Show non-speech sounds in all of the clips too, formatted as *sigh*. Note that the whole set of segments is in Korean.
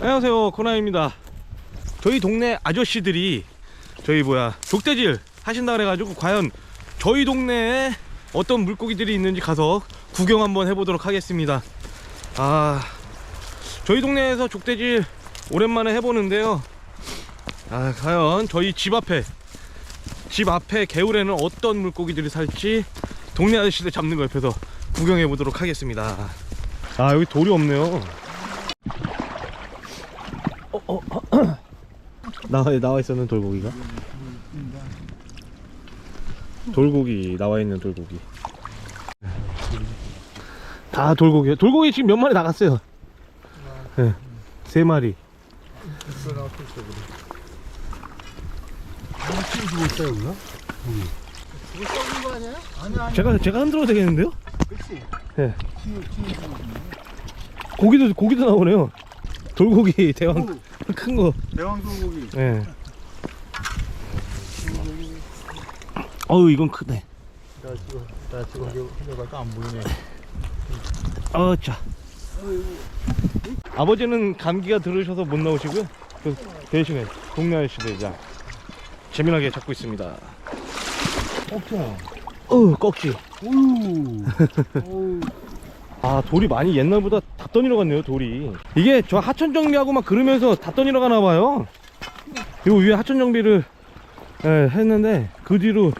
안녕하세요 코나입니다. 저희 동네 아저씨들이 저희 뭐야 족대질 하신다 그래가지고 과연 저희 동네에 어떤 물고기들이 있는지 가서 구경 한번 해보도록 하겠습니다. 아 저희 동네에서 족대질 오랜만에 해보는데요. 아 과연 저희 집 앞에 집 앞에 개울에는 어떤 물고기들이 살지 동네 아저씨들 잡는 거 옆에서 구경해 보도록 하겠습니다. 아 여기 돌이 없네요 어, 어, 나와, 나와 있었는 돌고기가? 돌고기, 나와 있는 돌고기. 다 돌고기야. 돌고기 지금 몇 마리 나갔어요? 네, 세 마리. 치우고 있어요, 여기가? 이거 썩은 거 아니에요? 아니야, 아니야. 제가, 제가 흔들어도 되겠는데요? 그렇지. 네. 고기도, 고기도 나오네요. 돌고기, 대왕, 큰 거. 대왕 소고기. 예. 어우, 이건 크네. 나 지금, 나 지금 여기 흘려가도 안 보이네. 어, 자. 아버지는 감기가 들으셔서 못 나오시고요. 그 대신에 동네 아저씨들 자 재미나게 잡고 있습니다. 없잖아. 어, 꺽지. 오유. 오유. *laughs* 아, 돌이 많이 옛날보다 다 떠내려 갔네요, 돌이. 이게 저 하천 정비하고 막 그러면서 다 떠내려 가나 봐요. 요 위에 하천 정비를 예, 했는데 그 뒤로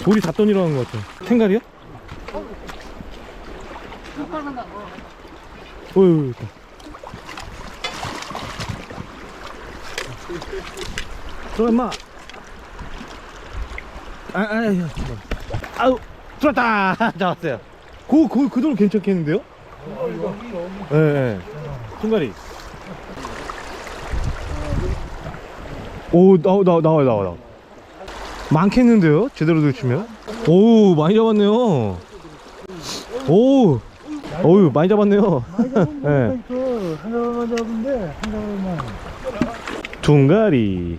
돌이 다 떠내려 간것 같아요. 탱갈이요? 어휴, 있다. 들어가, 임마. 아, 아, 야. 아우, 들었다! *laughs* 잡았어요. 그, 그, 그돌 괜찮겠는데요? 예, 예. 통가리. 오, 나와, 나와, 나와, 나와. 나와. 많겠는데요? 제대로 들치면? 오, 많이 잡았네요. 오, 어우, 많이 잡았네요. *laughs* 예. 그, 하나만 잡은데, 하나만. 둥가리.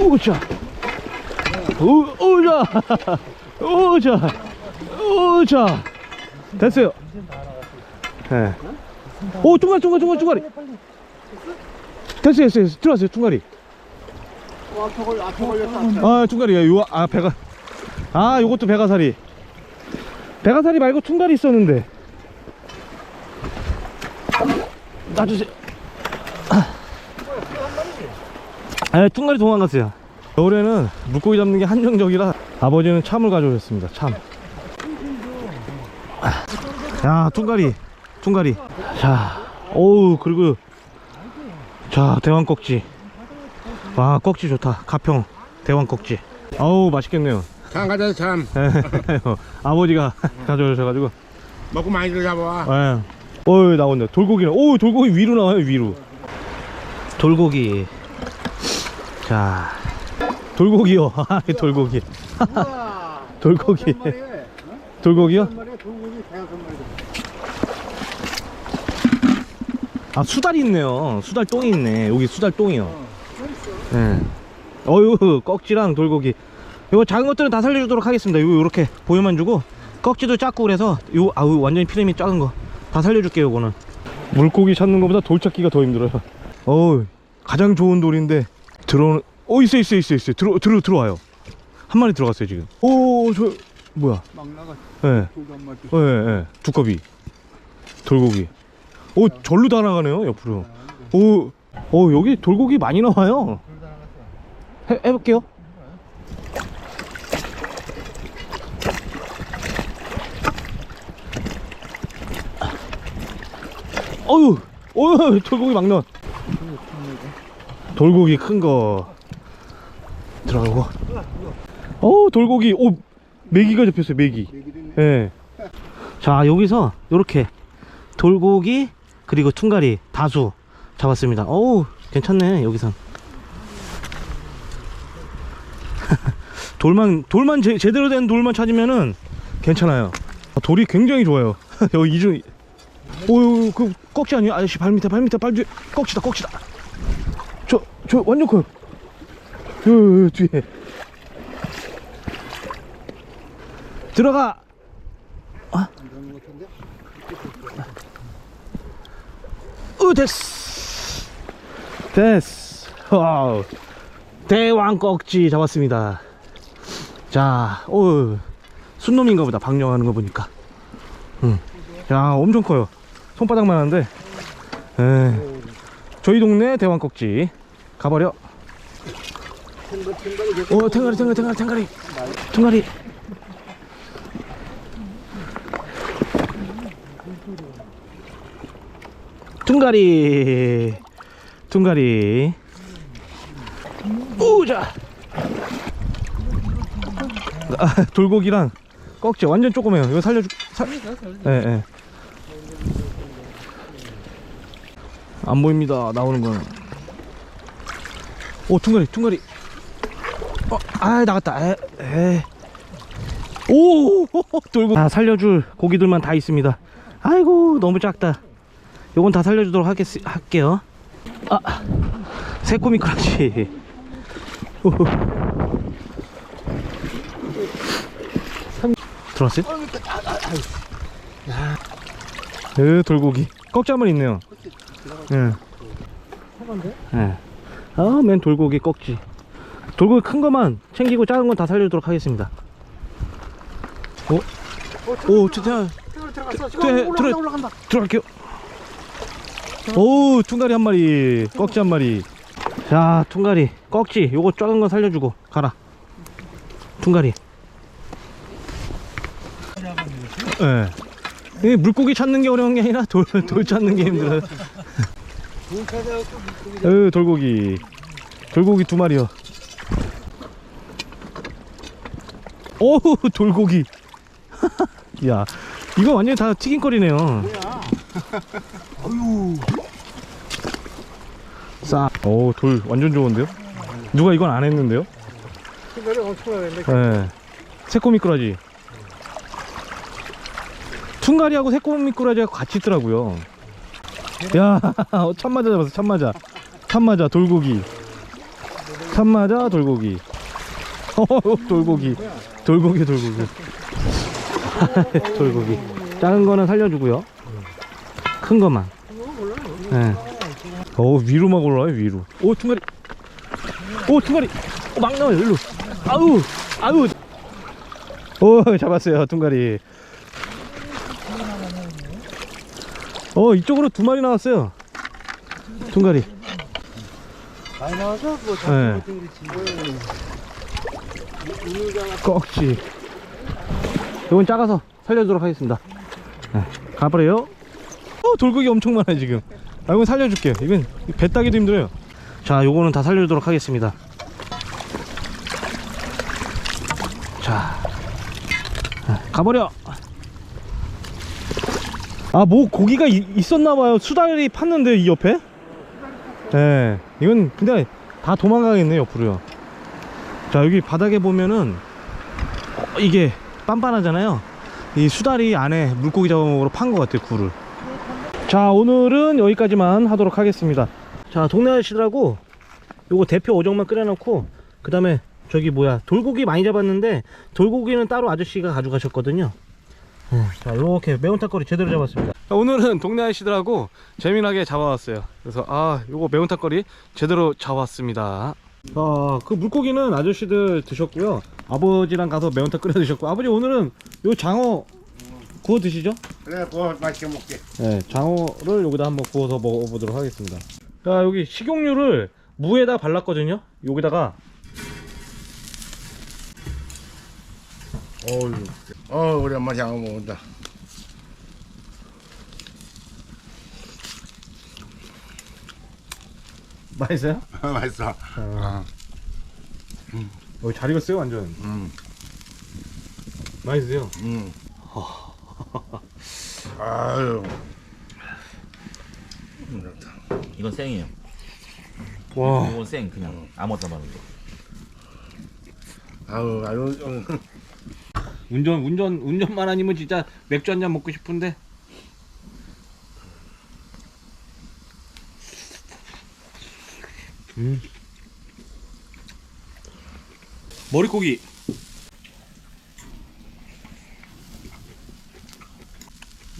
오자. 오, 오자. 오자. 오자. 됐어요. 예. 오, 둥가리, 둥가리, 둥가리, 둥가리. 됐어요, 됐어요. 들어왔어요. 어, 걸렸다. 아, 퉁가리야. 요, 아, 배가. 아, 요것도 배가사리. 배가사리 말고 퉁가리 있었는데. 놔주세요. 아, 퉁가리 도망갔어요. 겨울에는 물고기 잡는 게 한정적이라 아버지는 참을 가져오셨습니다. 참. 야, 퉁가리. 퉁가리. 자, 어우, 그리고. 자, 대왕 꺽지. 와 꺽지 좋다 가평 대왕 꺽지 아우 맛있겠네요 참 가자 *laughs* 참 아버지가 가져오셔가지고 먹고 많이 잡아와 예. 어이 나온다 돌고기는 오 돌고기 위로 나와요 위로 돌고기 자 돌고기요. *laughs* 아, 돌고기. *laughs* 돌고기. 한 마리에, 돌고기요. 아 수달이 있네요. 수달 똥이 있네. 여기 수달 똥이요. 예. 어유 꺽지랑 돌고기. 이거 작은 것들은 다 살려주도록 하겠습니다. 요 요렇게 보여만 주고 꺽지도 작고 그래서 요 아우 완전히 피레미 작은 거 다 살려줄게요 요거는. 물고기 찾는 것보다 돌 찾기가 더 힘들어요. 어우 가장 좋은 돌인데 들어오는 어 있어 있어 있어 있어 들어 들어 들어와요 한 마리 들어갔어요 지금 오저 뭐야 막 나가. 예. 예, 예. 두꺼비. 돌고기. 오, 절로 다 나가네요, 옆으로. 오, 오, 여기 돌고기 많이 나와요. 해, 해볼게요. 어휴, 어휴, 돌고기 막 나와. 돌고기 큰 거. 들어가고. 어 돌고기. 오, 메기가 잡혔어요, 메기. 예. 자, 여기서 이렇게 돌고기 그리고 퉁가리 다수 잡았습니다. 어우, 괜찮네, 여기선. *laughs* 돌만 돌만 제, 제대로 된 돌만 찾으면은 괜찮아요. 아, 돌이 굉장히 좋아요. *laughs* 여기 이중 오유 그 꺽지 아니에요? 아저씨 발 밑에 발 밑에 발 뒤에 꺽지다 꺽지다. 저 저 완전 커요. 요, 요, 요 뒤에. 들어가! 으 됐어. 됐어. 와우. 대왕 꺽지 잡았습니다. 자오 순놈인가 보다 방영하는 거 보니까. 응. 야 엄청 커요. 손바닥만 한데. 에 저희 동네 대왕 꺽지. 가버려 오 탱가리 탱가리 탱가리 탱가리 탱가리 퉁가리 퉁가리 우자 아, 돌고기랑 꺽지 완전 조그매요 이거 살려주 살... 예, 예. 안 보입니다 나오는 거는 오 퉁가리 퉁가리 어, 아 나갔다 에, 에. 오 *laughs* 돌고 아 살려줄 고기들만 다 있습니다 아이고 너무 작다 요건 다 살려주도록 하겠, 할게요 아 새꼬미 크라치. *laughs* 들어왔어요? 으 돌고기 꺽지 한번 있네요 예. 예. 아맨 돌고기 꺽지 돌고기 큰 거만 챙기고 작은 건 다 살려주도록 하겠습니다 오? 오 진짜 들어갔어. 네, 올라간다, 올라간다. 들어갈게요. 오, 퉁가리 한 마리, 꺽지 한 마리. 자, 퉁가리, 꺽지, 요거 작은 거 살려주고 가라. 퉁가리. 예. 이 물고기 찾는 게 어려운 게 아니라 돌, 돌 찾는 게 힘들어요. 으, 돌고기. 돌고기 두 마리요. 오, 돌고기. *laughs* 야, 이거 완전히 다 튀김거리네요. 어유. 싸. 오, 돌 완전 좋은데요? 누가 이건 안 했는데요? 엄청나는데. 예. 새꼬미꾸라지. 퉁가리하고 새꼬미꾸라지가 같이 있더라고요. 야, *laughs* 어, 참마자 잡았어, 참마자. 참마자, 돌고기. 참마자, 돌고기. 어, 돌고기. 돌고기, 돌고기. 돌고기. 작은 거는 살려주고요. 큰 것만. 예. 어, 위로 막 올라와요, 위로. 오, 퉁가리. 오, 퉁가리. 오, 막 나와요, 일로. 아우, 아우. 오, *laughs* 잡았어요, 퉁가리. 어, 이쪽으로 두 마리 나왔어요. 퉁가리. 많이 나와서 뭐 네. 잡고 그렇지. 꺽지. 이건 작아서 살려주도록 하겠습니다. 네, 가버려요. 어, 돌고기 엄청 많아요, 지금. 아, 이건 살려줄게요. 이건 배 따기도 힘들어요. 자, 요거는 다 살려주도록 하겠습니다. 자, 네, 가버려. 아, 뭐 고기가 이- 있었나봐요. 수달이 팠는데 이 옆에. 네, 이건 근데 다 도망가겠네 옆으로요. 자 여기 바닥에 보면은 어, 이게 빤빤하잖아요. 이 수달이 안에 물고기 잡아먹으러 판것 같아요 굴을. 자 오늘은 여기까지만 하도록 하겠습니다. 자 동네 아저씨들하고 요거 대표 오정만 끓여놓고 그 다음에 저기 뭐야 돌고기 많이 잡았는데 돌고기는 따로 아저씨가 가져가셨거든요. 네, 자 이렇게 매운탕거리 제대로 잡았습니다. 오늘은 동네 아저씨들하고 재미나게 잡아왔어요. 그래서 아 요거 매운탕거리 제대로 잡았습니다 아, 그 물고기는 아저씨들 드셨고요. 아버지랑 가서 매운탕 끓여 드셨고, 아버지 오늘은 요 장어 구워 드시죠? 그래 그거 맛있게 먹게 네, 장어를 여기다 한번 구워서 먹어보도록 하겠습니다. 자, 여기 식용유를 무에다 발랐거든요. 여기다가 어우 어 오랜만에 장어 먹는다 맛있어요? *laughs* 맛있어 어. 여기 잘 익었어요, 완전. 음, 맛있어요. 음. *laughs* 아유 이건 생이에요. 와, 이건 생 그냥 아무것도 안 하는 거. 아유 아유 음. 운전, 운전, 운전만 아니면 진짜 맥주 한 잔 먹고 싶은데. 음. 머릿고기.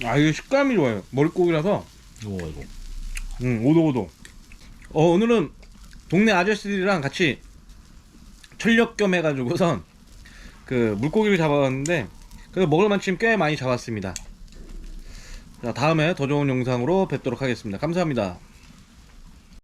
아 이거 식감이 좋아요 머릿고기라서 이거 이거. 음 오도오도 어 오늘은 동네 아저씨들이랑 같이 철력 겸 해가지고선 그 물고기를 잡아왔는데 그 먹을 만큼 꽤 많이 잡았습니다 자 다음에 더 좋은 영상으로 뵙도록 하겠습니다 감사합니다